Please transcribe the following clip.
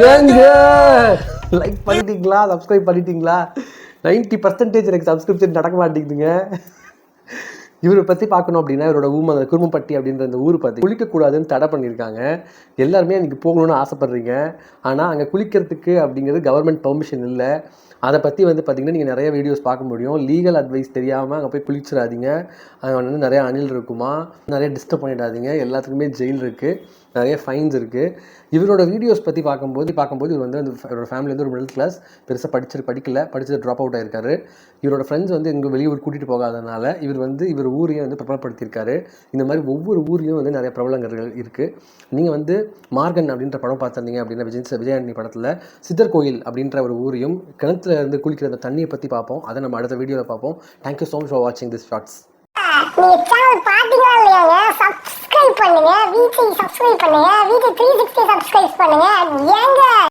ஏங்க? லைக் பண்ணிட்டீங்களா? சப்ஸ்கிரைப் பண்ணிட்டீங்களா? 90% பர்சன்டேஜ் எனக்கு சப்ஸ்கிரிப்ஷன் நடக்க மாட்டேங்குதுங்க. இவரை பற்றி பார்க்கணும் அப்படின்னா இவரோட ஊம அந்த குருமப்பட்டி அப்படின்ற அந்த ஊர் பார்த்து குளிக்கக்கூடாதுன்னு தடை பண்ணியிருக்காங்க. எல்லாருமே அன்றைக்கி போகணும்னு ஆசைப்பட்றீங்க. ஆனால் அங்கே குளிக்கிறதுக்கு அப்படிங்கிறது கவர்மெண்ட் பெர்மிஷன் இல்லை. அதை பற்றி வந்து பார்த்திங்கன்னா நீங்கள் நிறைய வீடியோஸ் பார்க்க முடியும். லீகல் அட்வைஸ் தெரியாமல் அங்கே போய் குளிச்சிடாதீங்க. அங்கே வந்து நிறைய அணில் இருக்குமா? நிறைய டிஸ்டர்ப் பண்ணிடாதீங்க. எல்லாத்துக்குமே ஜெயில் இருக்குது நிறைய ஃபைன்ஸ் இருக்குது இவரோட வீடியோஸ் பற்றி பார்க்கும்போது பார்க்கும்போது இவர் வந்து அந்த இவரோட ஃபேமிலி வந்து ஒரு மிடில் கிளாஸ் பெருசாக படிச்சு படிக்கல. படிச்சது ட்ராப் அவுட் ஆயிருக்காரு. இவரோட ஃப்ரெண்ட்ஸ் வந்து இங்கே வெளியூர் கூட்டிகிட்டு போகாதனால இவர் வந்து இவர் ஊரையும் வந்து பிரபலப்படுத்தியிருக்காரு. இந்த மாதிரி ஒவ்வொரு ஊர்லேயும் வந்து நிறைய பிரபலங்கர்கள் இருக்குது நீங்கள் வந்து மார்கன் அப்படின்ற படம் பார்த்துருந்தீங்க அப்படின்னா விஜய் விஜயாண்டி படத்தில் சித்தர் கோயில் அப்படின்ற ஒரு ஊரையும் கிணத்துல இருந்து குளிக்கிற அந்த தண்ணியை பற்றி பார்ப்போம். அதை நம்ம அடுத்த வீடியோவில் பார்ப்போம். Thank you so much for வாட்சிங் திஸ் ஷார்ட்ஸ் நீங்க சேனல் பாத்தீங்களா இல்லையாங்க? சப்ஸ்கிரைப் பண்ணுங்க. வீட்டை சப்ஸ்கிரைப் பண்ணுங்க. வீட்டை த்ரீ சிக்ஸ்டி சப்ஸ்கிரைப் பண்ணுங்க. ஏங்க